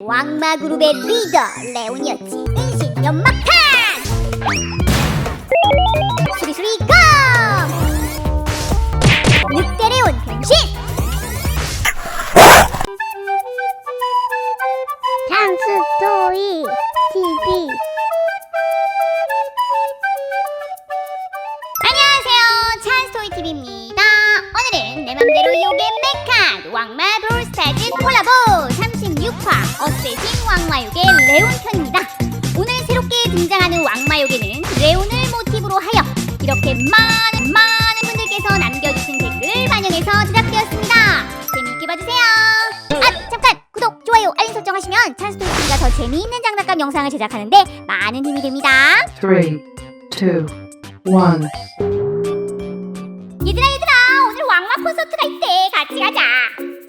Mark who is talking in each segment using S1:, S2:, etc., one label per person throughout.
S1: 왕마 그룹의 리더 레온이었지 은신 연막탄 수리수리 껌 늑대 레온 변신! 장수토이 TV 안녕하세요. 찬스토이 TV입니다. 오늘은 내 맘대로 요괴 메카 왕마 브롤스타즈 콜라보 36화 어세신 왕마 요괴 레온 편입니다. 오늘 새롭게 등장하는 왕마 요괴는 레온을 모티브로 하여 이렇게 많은 많은 분들께서 남겨주신 댓글을 반영해서 제작되었습니다. 재미있게 봐주세요. 아 잠깐! 구독 좋아요 알림 설정하시면 찬스토이 TV가 더 재미있는 장난감 영상을 제작하는데 많은 힘이 됩니다.
S2: Three, two, one.
S1: 얘들아 얘들아 오늘 왕마 콘서트가 있대. 같이 가자.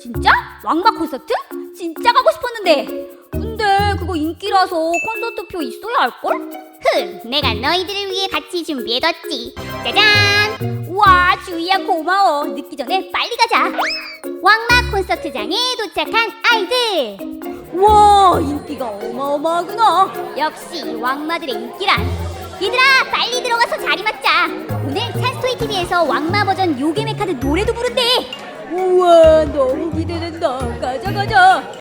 S1: 진짜? 왕마 콘서트? 진짜 가고 싶었 는데 근데 그거 인기라서 콘서트표 있어야 할걸? 흠 내가 너희들을 위해 같이 준비해뒀지. 짜잔! 우와 주희야 고마워. 늦기 전에 빨리 가자. 왕마 콘서트장에 도착한 아이들! 와 인기가 어마어마하구나. 역시 왕마들의 인기란. 얘들아 빨리 들어가서 자리 맞자. 오늘 찬스토이 TV에서 왕마 버전 요괴 메카드 노래도 부른대. 우와 너무 기대된다. 가자 가자. 아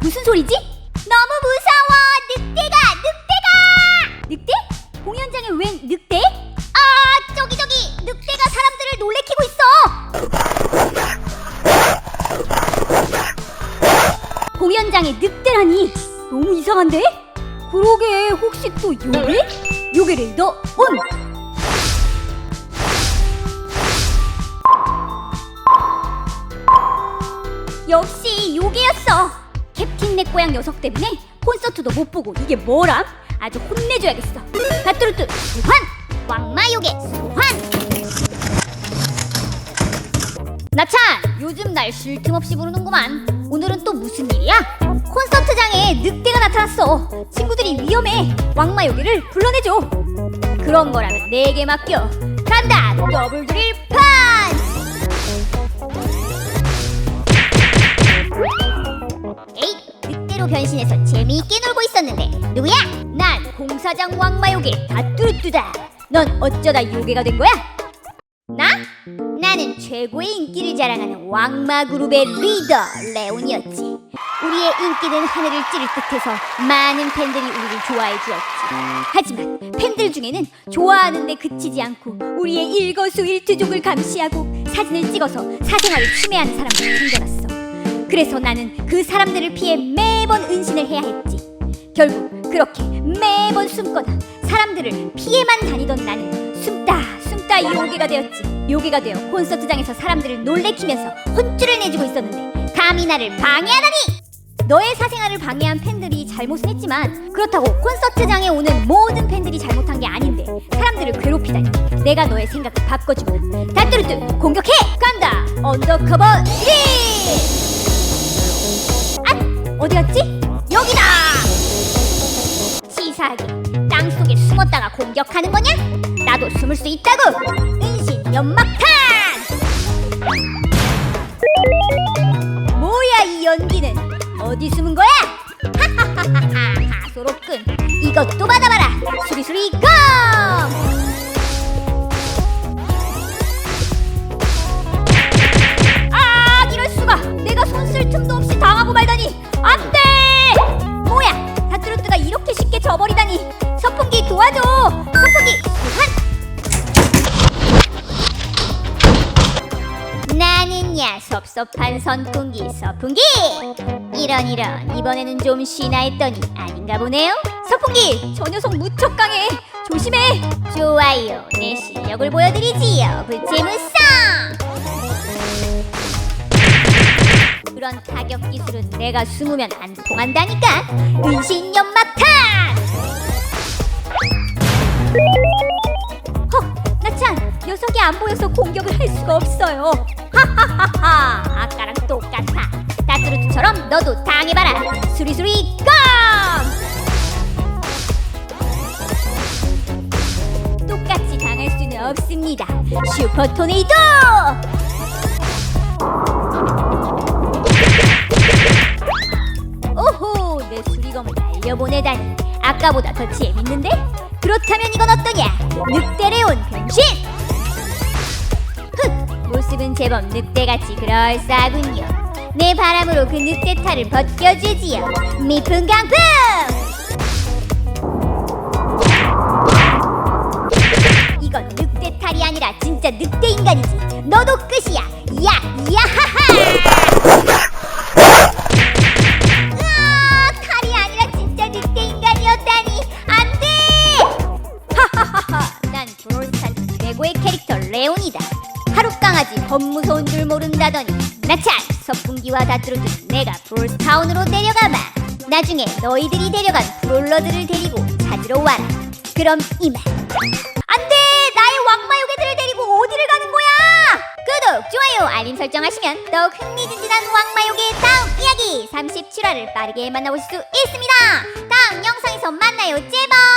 S1: 무슨 소리지? 너무 무서워 늑대가 늑대가 늑대? 공연장에 웬 늑대? 아 저기 저기 늑대가 사람들을 놀래키고 있어 공연장에 늑대라니 너무 이상한데? 그러게 혹시 또 요괴? 요괴 레이더 온! 역시 요괴였어 캡틴 넷고양 녀석 때문에 콘서트도 못 보고 이게 뭐람? 아주 혼내줘야겠어 다뚜루뚜 소환! 왕마 요괴 소환! 나찬! 요즘 날 쉴 틈 없이 부르는구만 오늘은 또 무슨 일이야? 콘서트장에 늑대가 나타났어 친구들이 위험해 왕마 요괴를 불러내줘 그런 거라면 내게 맡겨 간다 더블 드릴 에잇 늑대로 변신해서 재미있게 놀고 있었는데 누구야? 난 공사장 왕마 요괴 다뚜루뚜다 넌 어쩌다 요괴가 된 거야? 나? 나는 최고의 인기를 자랑하는 왕마 그룹의 리더 레온이었지. 우리의 인기는 하늘을 찌를 듯해서 많은 팬들이 우리를 좋아해 주었지. 하지만 팬들 중에는 좋아하는데 그치지 않고 우리의 일거수일투족을 감시하고 사진을 찍어서 사생활을 침해하는 사람들이 생겨났어. 그래서 나는 그 사람들을 피해 매 번 은신을 해야 했지. 결국 그렇게 매번 숨거나 사람들을 피해만 다니던 나는 숨다 숨다 요괴가 되었지. 요괴가 되어 콘서트장에서 사람들을 놀래키면서 혼쭐을 내주고 있었는데 감히 나를 방해하다니! 너의 사생활을 방해한 팬들이 잘못은 했지만 그렇다고 콘서트장에 오는 모든 팬들이 잘못한 게 아닌데 사람들을 괴롭히다니 내가 너의 생각을 바꿔주마 다뚜루뚜 공격해! 간다! 언더커버 3! 아! 어디였지? 여기다! 치사하게 땅속에 숨었다가 공격하는 거냐? 나도 숨을 수 있다고! 은신 연막탄! 뭐야 이 연기는 어디 숨은 거야? 하하하하하 하소롭군 이것도 받아봐라 수리수리 껌! 나는야. 섭섭한 선풍기 선풍기! 이런 이런. 이번에는 좀 쉬나 했더니 아닌가 보네요. 선풍기! 저 녀석 무척 강해. 조심해. 좋아요. 내 실력을 보여드리지요. 불체무쌍 그런 타격 기술은 내가 숨으면 안 통한다니까. 은신 연막탄! 허 나찬! 녀석이 안 보여서 공격을 할 수가 없어요. 하하하 너도 당해봐라 수리수리 껌 똑같이 당할 수는 없습니다 슈퍼 토네이도 내 수리검을 날려보내다니 아까보다 더 재밌는데? 그렇다면 이건 어떠냐? 늑대레온 변신! 흑! 모습은 제법 늑대같이 그럴싸하군요 내 바람으로 그 늑대 탈을 벗겨주지요. 미풍 강풍! 이건 늑대 탈이 아니라 진짜 늑대 인간이지. 너도 끝이야. 야 야 하룻강아지 겁무서운 줄 모른다더니 나찬 석궁기와 다투르듯 내가 브롤스타운으로 내려가마. 나중에 너희들이 데려간 브롤러들을 데리고 찾으러 와라. 그럼 이만. 안돼! 나의 왕마요괴들을 데리고 어디를 가는 거야? 구독 좋아요 알림 설정하시면 더욱 흥미진진한 왕마요괴의 다음 이야기 37화를 빠르게 만나볼 수 있습니다. 다음 영상에서 만나요. 제발